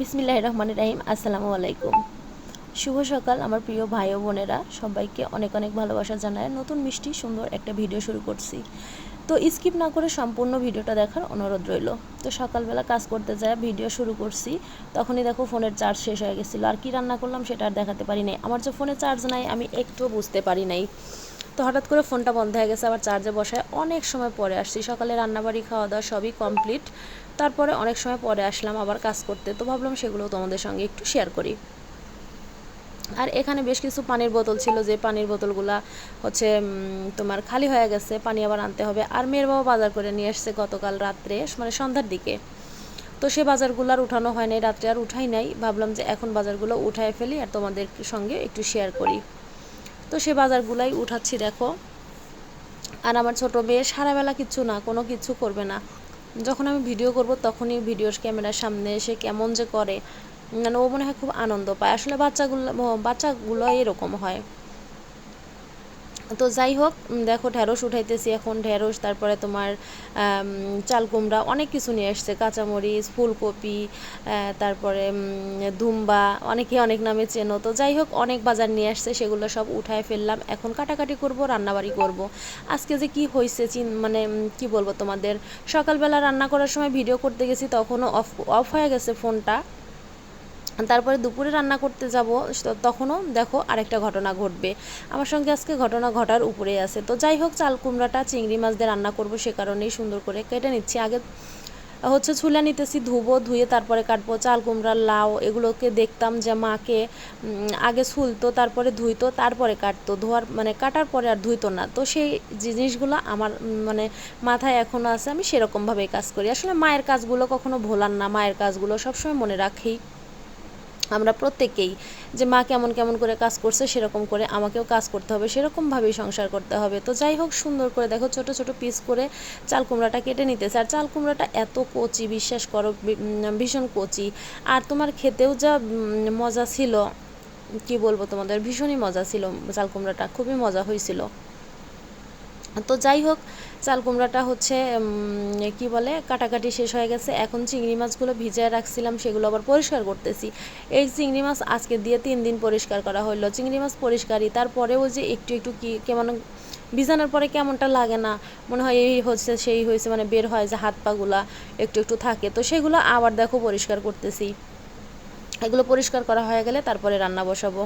বিসমিল্লাহ রহমান রাহিম আসসালামু আলাইকুম শুভ সকাল, আমার প্রিয় ভাই ও বোনেরা। সবাইকে অনেক অনেক ভালোবাসা জানায় নতুন মিষ্টি সুন্দর একটা ভিডিও শুরু করছি। তো স্কিপ না করে সম্পূর্ণ ভিডিওটা দেখার অনুরোধ রইল। তো সকালবেলা কাজ করতে যায় ভিডিও শুরু করছি। তখনই দেখো ফোনের চার্জ শেষ হয়ে গেছিল। আর কি রান্না করলাম সেটা আর দেখাতে পারি নাই। আমার যে ফোনে চার্জ নাই, আমি একটুও বুঝতে পারি নাই। তো হঠাৎ করে ফোনটা বন্ধ হয়ে গেছে, আবার চার্জে বসায়। অনেক সময় পরে আসছি। সকালে রান্নাবাড়ি খাওয়া দাওয়া সবই কমপ্লিট। তারপরে অনেক সময় পরে আসলাম আবার কাজ করতে। তো ভাবলাম সেগুলো তোমাদের সঙ্গে একটু শেয়ার করি। আর এখানে বেশ কিছু পানির বোতল ছিল। যে পানির বোতলগুলা হচ্ছে তোমার খালি হয়ে গেছে, পানি আবার আনতে হবে। আর মেয়ের বাবা বাজার করে নিয়ে এসছে গতকাল রাত্রে মানে সন্ধ্যার দিকে। তো সে বাজারগুলো আর উঠানো হয় নাই, রাত্রে আর উঠাই নাই। ভাবলাম যে এখন বাজারগুলো উঠায় ফেলি আর তোমাদের সঙ্গে একটু শেয়ার করি। তো সে বাজারগুলাই উঠাচ্ছি, দেখো। আর আমার ছোট মেয়ে সারাবেলা কিছু না, কোনো কিছু করবে না। যখন আমি ভিডিও করব তখনই ভিডিওর ক্যামেরার সামনে এসে কেমন যে করে। মানে ও মনে হয় খুব আনন্দ পায়। আসলে বাচ্চাগুলো বাচ্চাগুলো এরকম হয়। তো যাই হোক দেখো ঢেঁড়স উঠাইতেছি এখন, ঢেঁড়স, তারপরে তোমার চাল কুমড়া, অনেক কিছু নিয়ে এসছে কাঁচামরিচ, ফুলকপি তারপরে ধুম্বা অনেকে অনেক নামে চেনো। তো যাই হোক, অনেক বাজার নিয়ে আসছে, সেগুলো সব উঠায় ফেললাম। এখন কাটাকাটি করব, রান্নাবাড়ি করব। আজকে যে কি হয়েছে চিন মানে কি বলব তোমাদের? সকালবেলা রান্না করার সময় ভিডিও করতে গেছি, তখনও অফ অফ হয়ে গেছে ফোনটা তারপরে দুপুরে রান্না করতে যাব তখনও দেখো আরেকটা ঘটনা ঘটবে। আমার সঙ্গে আজকে ঘটনা ঘটার উপরেই আছে। তো যাই হোক, চাল কুমড়াটা চিংড়ি মাছ দিয়ে রান্না করব সে কারণেই সুন্দর করে কেটে নিচ্ছি। আগে হচ্ছে ছুলে নিতেছি ধুবো, ধুয়ে তারপরে কাটবো। চাল কুমড়ার লাউ এগুলোকে দেখতাম যে মাকে আগে ছুলতো, তারপরে ধুইতো, তারপরে কাটতো। ধোয়ার মানে কাটার পরে আর ধুইতো না। তো সেই জিনিসগুলো আমার মানে মাথায় এখনও আছে, আমি সেরকমভাবেই কাজ করি। আসলে মায়ের কাজগুলো কখনো ভোলার না। মায়ের কাজগুলো সবসময় মনে রাখি। আমরা প্রত্যেকেই যে মা কেমন কেমন করে কাজ করছে সেরকম করে আমাকেও কাজ করতে হবে, সেরকমভাবেই সংসার করতে হবে। তো যাই হোক, সুন্দর করে দেখো ছোট ছোট পিস করে চাল কুমড়াটা কেটে নিতেছে। আর চাল কুমড়াটা এত কচি, বিশ্বাস করো ভীষণ কচি। আর তোমার খেতেও যা মজা ছিল, কি বলব তোমাদের, ভীষণই মজা ছিল চাল কুমড়াটা, খুবই মজা হয়েছিল। তো যাই হোক চাল কুমড়াটা হচ্ছে কি বলে, কাটাকাটি শেষ হয়ে গেছে। এখন চিংড়ি মাছগুলো ভিজায় রাখছিলাম, সেগুলো আবার পরিষ্কার করতেছি। এই চিংড়ি মাছ আজকে দিয়ে তিন দিন পরিষ্কার করা হলো চিংড়ি মাছ পরিষ্কারই, তারপরেও যে একটু একটু কি কেমন ভিজানোর পরে কেমনটা লাগে না, মনে হয় এই হচ্ছে, সেই হয়েছে মানে বের হয় যে হাত পাগুলা একটু একটু থাকে। তো সেগুলো আবার দেখো পরিষ্কার করতেছি। এগুলো পরিষ্কার করা হয়ে গেলে তারপরে রান্না বসাবো।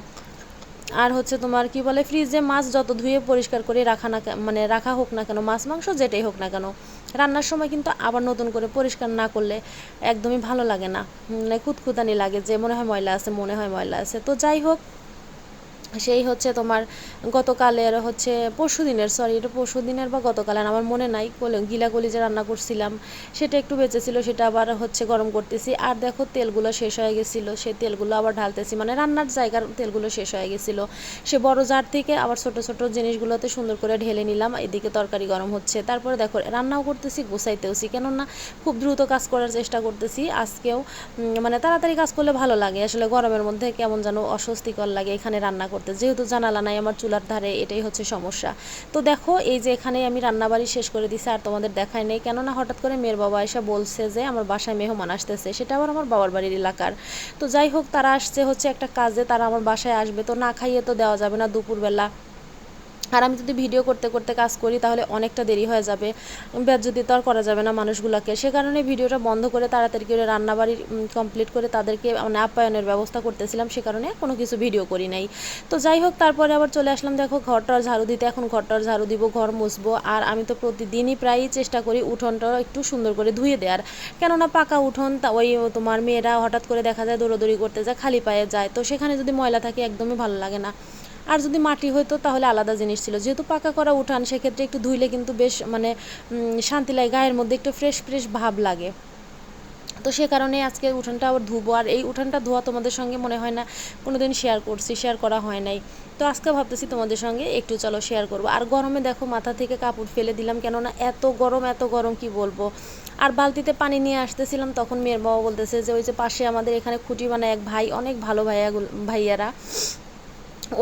আর হচ্ছে তোমার কি বলে ফ্রিজে মাছ যত ধুয়ে পরিষ্কার করে রাখা না মানে রাখা হোক না কেন, মাছ, মাংস যেটাই হোক না কেন, রান্নার সময় কিন্তু আবার নতুন করে পরিষ্কার না করলে একদমই ভালো লাগে না। মানে কুতকুতানি লাগে যে মনে হয় ময়লা আছে, মনে হয় ময়লা আছে। তো যাই হোক সেই হচ্ছে তোমার গতকালের হচ্ছে পরশু দিনের সরি এটা পরশু দিনের বা গতকালের, আমার মনে নাই, গিলা যে রান্না করছিলাম, সেটা একটু বেঁচেছিল, সেটা আবার হচ্ছে গরম করতেছি। আর দেখো, তেলগুলো শেষ হয়ে গেছিল সেই তেলগুলো আবার ঢালতেছি মানে রান্নার জায়গার তেলগুলো শেষ হয়ে গেছিল। সে বড় জার থেকে আবার ছোট ছোট জিনিসগুলোতে সুন্দর করে ঢেলে নিলাম, এদিকে তরকারি গরম হচ্ছে। তারপরে দেখো, রান্নাও করতেছি, গুছাইতেওছি, কেননা খুব দ্রুত কাজ করার চেষ্টা করতেছি, আজকেও মানে তাড়াতাড়ি কাজ করলে ভালো লাগে, আসলে গরমের মধ্যে কেমন যেন অস্বস্তিকর লাগে এখানে রান্না করতে, যেহেতু জানালা নাই, আমার চুলার ধারে এটাই হচ্ছে সমস্যা। তো দেখো, এই যে এখানে আমি রান্নাবাড়ি শেষ করে দিছি, আর তোমাদের দেখাই নেই। কেননা হঠাৎ করে মেয়ের বাবা এসে বলছে যে, আমার বাসায় মেহমান আসতেছে, সেটা আবার আমার বাবার বাড়ির এলাকার। তো যাই হোক, তারা আসছে হচ্ছে একটা কাজে, তারা আমার বাসায় আসবে, তো না খাইয়ে তো দেওয়া যাবে না দুপুরবেলা। আর আমি যদি ভিডিও করতে করতে কাজ করি, তাহলে অনেকটা দেরি হয়ে যাবে। যদি তো আর করা যাবে না মানুষগুলোকে। সে কারণে ভিডিওটা বন্ধ করে তাড়াতাড়ি করে রান্নাবাড়ি কমপ্লিট করে তাদেরকে মানে আপ্যায়নের ব্যবস্থা করতেছিলাম। সে কারণে কোনো কিছু ভিডিও করি নাই। তো যাই হোক, তারপরে আবার চলে আসলাম। দেখো ঘরটার ঝাড়ু দিতে। এখন ঘরটার ঝাড়ু দিব, ঘর মুছবো। আর আমি তো প্রতিদিনই প্রায়ই চেষ্টা করি উঠোনটা একটু সুন্দর করে ধুয়ে দেওয়ার। কেননা পাকা উঠোন, তা ওই তোমার মেয়েরা হঠাৎ করে দেখা যায় দৌড়োদৌড়ি করতে যায়, খালি পায়ে যায়। তো সেখানে যদি ময়লা থাকে, একদমই ভালো লাগে না। আর যদি মাটি হইতো, তাহলে আলাদা জিনিস ছিল। যেহেতু পাকা করা উঠান, সেক্ষেত্রে একটু ধুইলে কিন্তু বেশ মানে শান্তি লাগে, গায়ের মধ্যে একটু ফ্রেশ ফ্রেশ ভাব লাগে। তো সে কারণে আজকে উঠানটা আবার ধুবো। আর এই উঠানটা ধোয়া তোমাদের সঙ্গে মনে হয় না কোনো দিন শেয়ার করছি শেয়ার করা হয় নাই। তো আজকে ভাবতেছি তোমাদের সঙ্গে একটু চলো শেয়ার করব। আর গরমে দেখো, মাথা থেকে কাপড় ফেলে দিলাম, কেননা এত গরম এত গরম, কি বলব? আর বালতিতে পানি নিয়ে আসতেছিলাম, তখন মেয়ের বাবা বলতেছে যে, ওই যে পাশে আমাদের এখানে খুঁটি বানায় এক ভাই, অনেক ভালো ভাইয়া ভাইয়ারা।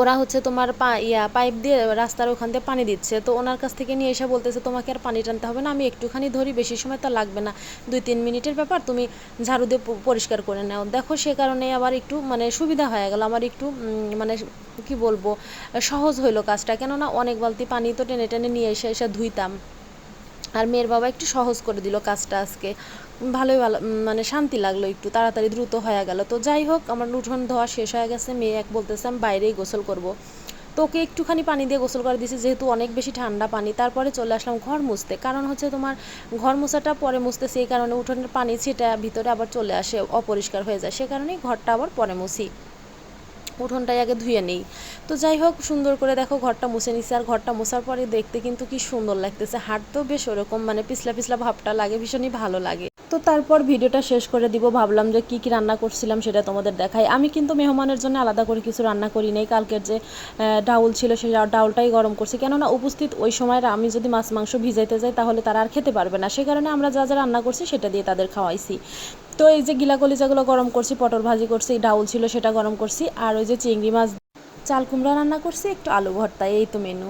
ওরা হচ্ছে তোমার ইয়া, পাইপ দিয়ে রাস্তার ওখান দিয়ে পানি দিচ্ছে। তো ওনার কাছ থেকে নিয়ে এসে বলতেছে, তোমাকে আর পানি টানতে হবে না, আমি একটুখানি ধরি, বেশি সময় তো লাগবে না। দুই, তিন মিনিটের ব্যাপার, তুমি ঝাড়ু দিয়ে পরিষ্কার করে নাও। দেখো, সে কারণে আবার একটু মানে সুবিধা হয়ে গেল। আমার একটু মানে কি বলব, সহজ হইল কাজটা। কেননা অনেক বালতি পানি তো টেনে টেনে নিয়ে এসে এসে ধুইতাম। আর মেয়ের বাবা একটু সহজ করে দিল কাজটা আজকে। ভালোই ভালো মানে শান্তি লাগল একটু, তাড়াতাড়ি দ্রুত হয়ে গেল। তো যাই হোক, আমার উঠোন ধোয়া শেষ হয়ে গেছে, মেয়ে এক বলতেছে, আমি বাইরেই গোসল করব। তো ওকে একটুখানি পানি দিয়ে গোসল করে দিয়েছি, যেহেতু অনেক বেশি ঠান্ডা পানি, তারপরে চলে আসলাম ঘর মুছতে। কারণ হচ্ছে তোমার ঘর মোছাটা পরে মুছতেছি, এই কারণে উঠোনের পানি ছিটা ভিতরে আবার চলে আসে, অপরিষ্কার হয়ে যায়, সে কারণেই ঘরটা আবার পরে মুছি। উঠোনটাই আগে ধুয়ে নেই। তো যাই হোক, সুন্দর করে দেখো ঘরটা মুছে নিচ্ছে আর ঘরটা মোছার পরে দেখতে কিন্তু কি সুন্দর লাগতেছে। হাঁটতেও বেশ ওরকম মানে পিছলা পিছলা ভাবটা লাগে, ভীষণই ভালো লাগে। তো তারপর ভিডিওটা শেষ করে দিব। ভাবলাম যে কি কি রান্না করছিলাম সেটা তোমাদের দেখাই। আমি কিন্তু মেহমানের জন্য আলাদা করে কিছু রান্না করি নাই। কালকের যে ডাউল ছিল সেই ডাউলটাই গরম করছি। কেননা উপস্থিত ওই সময় আমি যদি মাছ, মাংস ভিজাইতে যাই তাহলে তারা আর খেতে পারবে না। সে কারণে আমরা যা যা রান্না করছি সেটা দিয়ে তাদের খাওয়াইছি। তো এই যে গিলা কলিজাগুলো গরম করছি, পটল ভাজি করছি, ডাউল ছিল সেটা গরম করছি। আর ওই যে চিংড়ি মাছ, চাল কুমড়া রান্না করছি, একটু আলু ভর্তা, এই তো মেনু